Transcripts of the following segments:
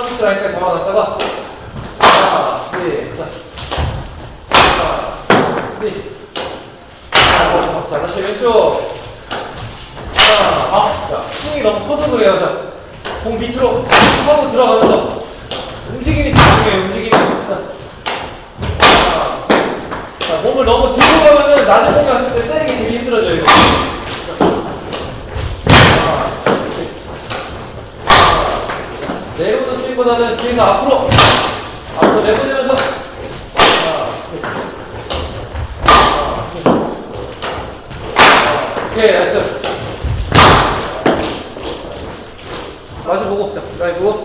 서비스 라인까지 잡아놨다가 자, 네, 자, 자, 네, 자, 자, 다시 왼쪽 자, 아, 자, 스윙이 너무 커서 그래요. 자, 공 밑으로 하고 들어가면서 움직임이 중요해요. 움직임이. 자, 자, 자, 몸을 너무 들고 가면은 낮은 공이 왔을 때 때리기 힘들어져요. 이거. 자, 이렇게. 자, 스윙보다는 뒤에서 앞으로 앞으로 내보내면서. 자, 오케이 나이스 마주 보고 자 드라이브 자.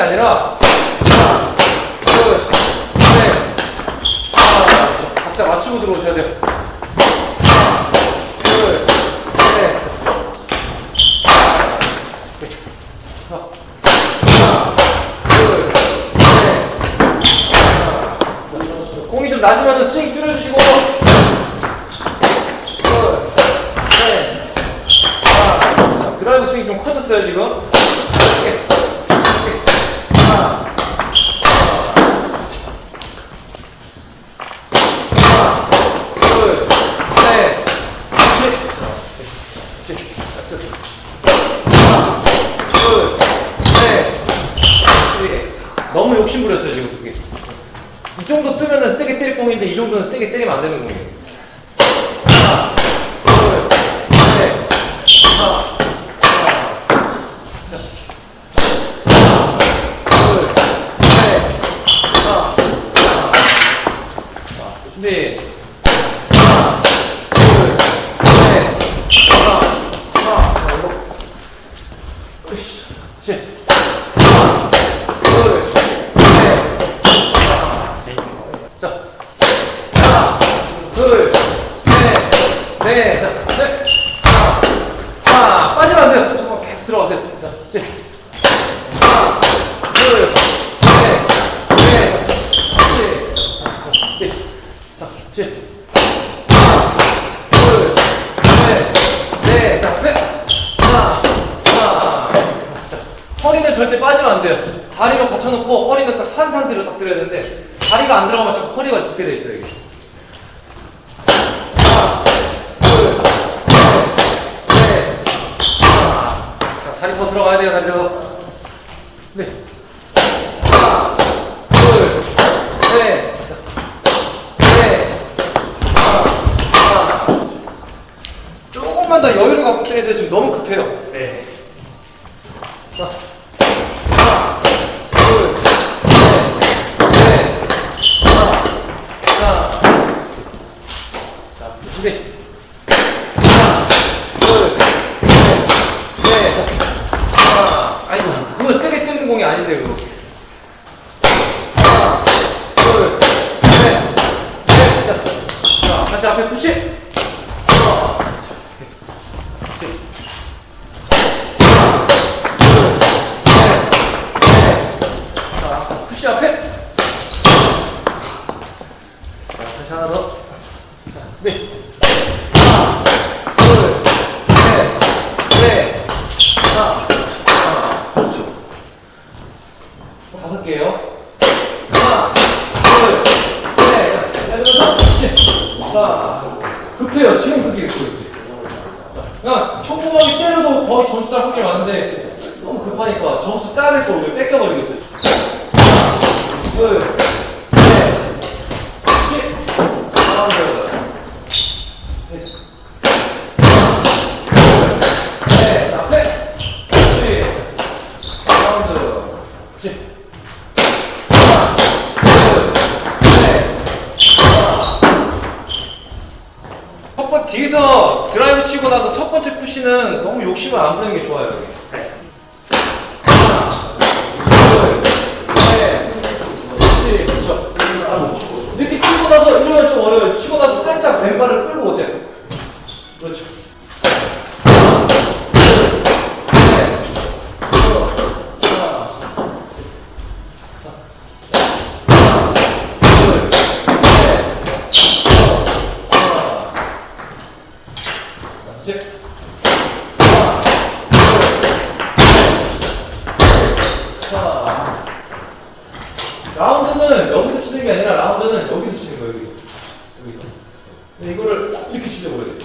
게 아니라. 하나, 둘, 셋. 하나, 자, 박자 맞추고 들어오셔야 돼요. 공이 좀 낮으면 스윙 줄여주시고 둘, 셋, 하나. 자, 드라이브 스윙 좀 커졌어요 지금 이렇게, 이렇게. 하나, 하나, 둘, 셋, 넷. 그렇지. 됐어. 하나, 둘, 셋, 넷. 너무 욕심 부렸어요 지금 그게 이 정도 뜨면은 세게 때릴 공인데 이 정도는 세게 때리면 안 되는 공이에요. 네, 자, 네. 하나, 빠지면 안 돼요. 계속 들어가세요. 자, 셋, 하나, 둘, 셋, 넷, 셋, 자, 네. 셋, 하나, 둘, 셋, 넷, 자, 셋, 하나, 하나. 자, 허리는 절대 빠지면 안 돼요. 다리로 받쳐놓고 허리는 딱 산산대로 딱 들어야 되는데 다리가 안 들어가면 저 허리가 짚게 돼 있어요. 여기. 다리 더 들어가야 돼요, 다리 더. 네. 하나, 둘, 셋, 넷, 하나, 하나. 조금만 더 여유를 갖고 때리세요. 지금 너무 급해요. 네. 자, 하나, 둘, 셋, 넷, 하나, 하나. 자, 준비. 하나, 둘, 셋, 넷, 하나. 아이고, 그거 세게 뜨는 공이 아닌데, 그거. 하나, 둘, 셋, 넷. 자, 자, 다시 앞에 푸시. 하나, 오케이. 자, 푸시 앞에. 자, 다시 하나 더. 자, 네. 하나, 둘, 셋, 넷, 하나, 하나. 그렇죠. 다섯 개요. 하나, 둘, 셋. 자, 내려서 푸시. 자, 급해요. 지금 그게 급해요. 그냥 평범하게 때려도 거의 점수 딸 확률이 많은데 너무 급하니까 점수 될 거를 왜 뺏겨버리겠죠. 하나, 둘, 셋, 넷, 하나, 둘, 셋, 하나, 둘, 셋, 앞에, 셋, 하나, 둘, 셋, 하나, 둘, 셋, 하나. 첫 드라이브 치고 나서 첫 번째 푸시는 너무 욕심을 안 부리는 게 좋아요. 여기. 네. 하나, 둘, 셋, 넷, 그렇죠. 이렇게 치고 나서 이러면 좀 어려워요. 치고 나서 살짝 왼발을 끌고 오세요. 그렇죠. 하나, 둘, 셋, 넷, 하나, 하나, 둘, 셋, 하나. 이제 하나, 둘, 셋, 자. 라운드는 여기서 치는 게 아니라 라운드는 여기서 치는 거예요. 여기서. 여기서. 근데 이거를 이렇게 치려고 해야 돼.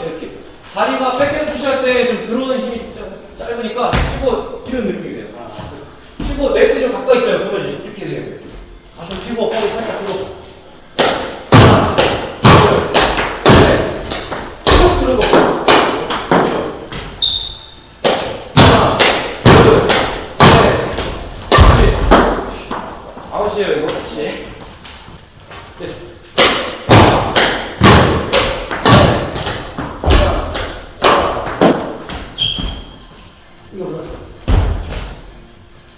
다리가 백핸드 푸시할 때좀 들어오는 힘이 좀 짧으니까 치고 이런 느낌이 돼요. 치고 네트 좀 가까이 있잖아요. 그러면 이렇게 거예요. 가슴 피고 허리 살짝 들어. 하나, 둘, 셋, 쭉 들어보고. 그렇죠. 하나, 둘, 셋, 넷. 아웃이에요 이거 혹시 네. 이거 뭐야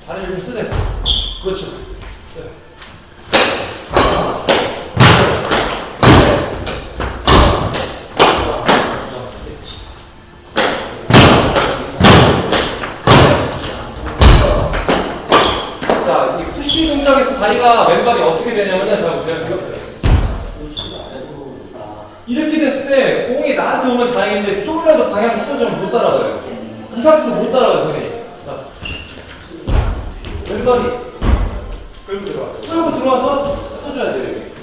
다리를 좀 쓰세요 그렇죠 네. 하나, 둘, 자, 이 푸시 동작에서 다리가 왼발이 어떻게 되냐면요. 자, 보세요. 이거. 이렇게 됐을 때 공이 나한테 오면 다행인데 조금이라도 방향 틀어지면 못 따라가요. 이 상태에서 못 따라가요, 선생님. 자. 왼발이 끌고 들어가죠. 끌고 들어와서 써줘야 돼요, 여기.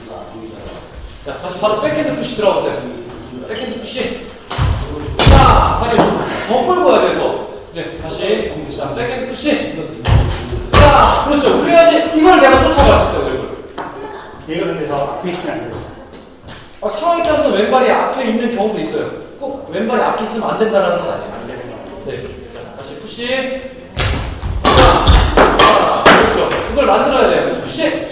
자, 다시 바로 백핸드 푸시 들어가보세요. 백핸드 푸시. 자, 다리 더 끌고 와야 돼서. 이제 다시. 자, 백핸드 푸시. 자, 그렇죠. 그래야지 이걸 내가 쫓아갔을 때, 이걸. 얘가 근데 저 앞에 있으면 안 되죠. 어, 상황에 따라서는 왼발이 앞에 있는 경우도 있어요. 꼭 왼발이 앞에 있으면 안 된다는 건 아니에요. 네. 자, 다시 푸시. 하나, 그렇죠. 그걸 만들어야 돼요. 푸시.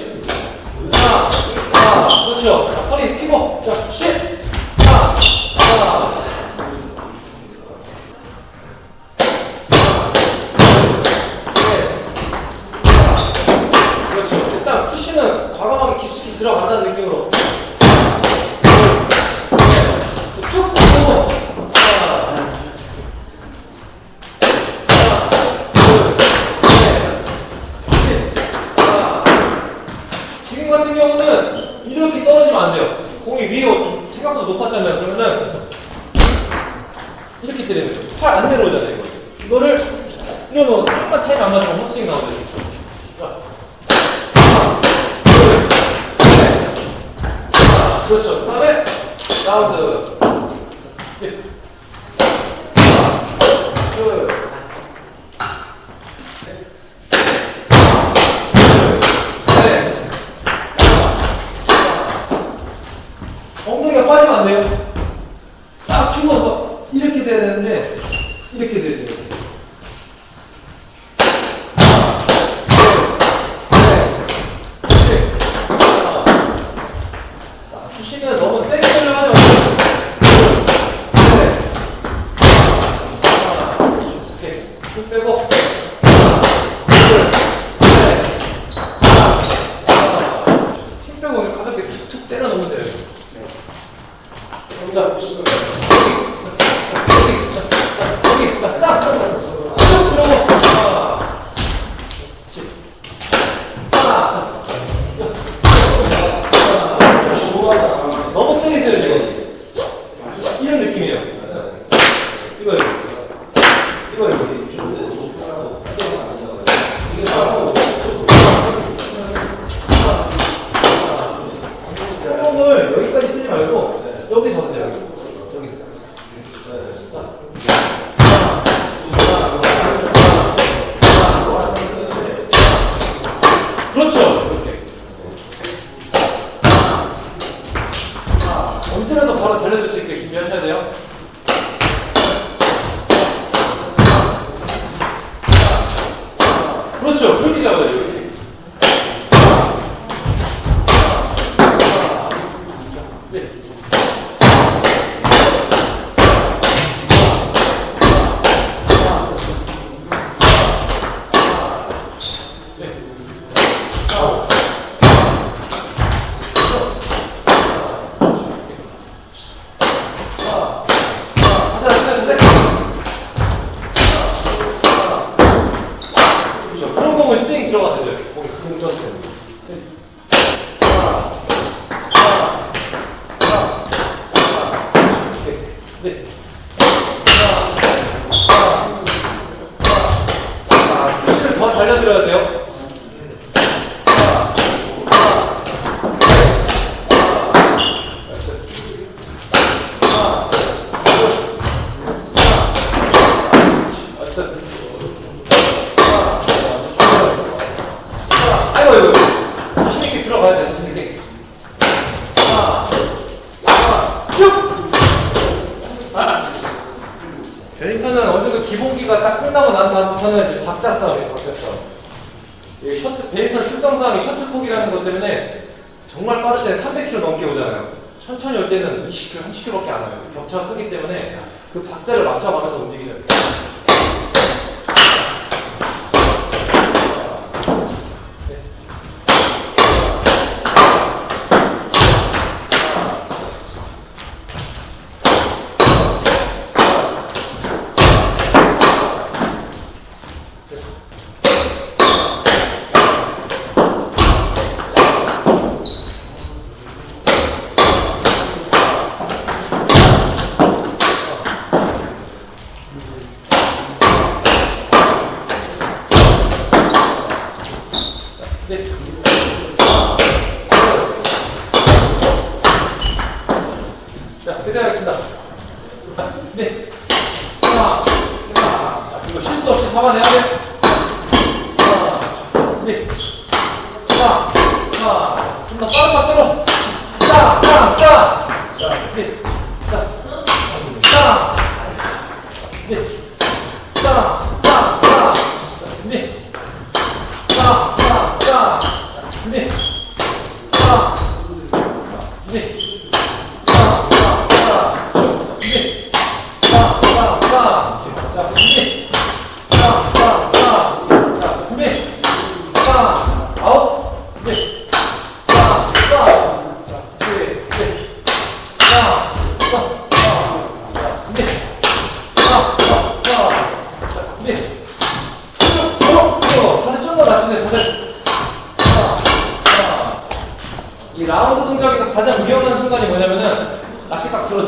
같은 경우는 이렇게 떨어지면 안 돼요. 공이 위에 생각보다 높았잖아요. 그러면은 이렇게 때리면 팔 안 내려오잖아요. 이거. 이거를 이러면 조금만 타임 안 맞으면 헛스윙 나오죠. 그렇죠. 그 다음에 라운드. 아, 돼요? 딱 아, 죽어서 이렇게 돼야 되는데 이렇게 돼야 돼요.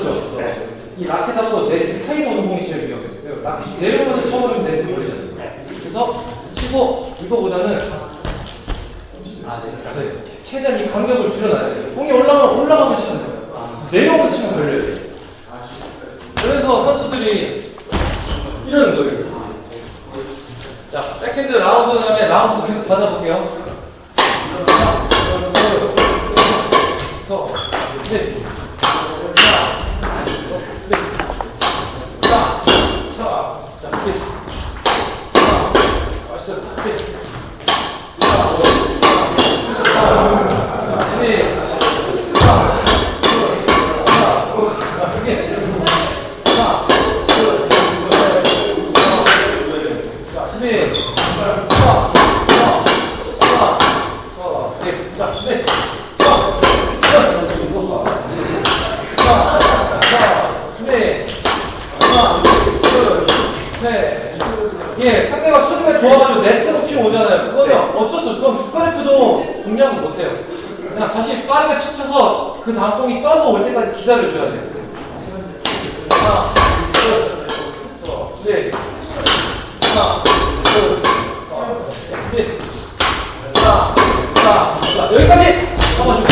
들었죠? 네. 이 라켓하고 네트 오는 공이 제일 위험해요. 라켓이 내려오면서 쳐버리면 네트 걸리잖아요. 네. 그래서 치고 이거보다는 아, 네. 네. 최대한 이 간격을 줄여놔야 돼요. 공이 올라가면 올라가서 치면 돼요. 내려오면서 치면 걸려야 돼요. 그래서 선수들이 이러는 거예요. 자, 백핸드 라운드 다음에 라운드도 계속 받아볼게요. 서, 네. 자, 네. 자, 자, 자, 그거는 어쩔 수 없어. 그럼 국가대표도 공략을 못해요. 그냥 다시 빠르게 툭 쳐서 그 다음 공이 떠서 올 때까지 기다려줘야 돼요. 하나, 둘, 셋. 하나, 둘, 셋. 자, 자, 자, 여기까지! 잡아주고, 그렇죠. 네.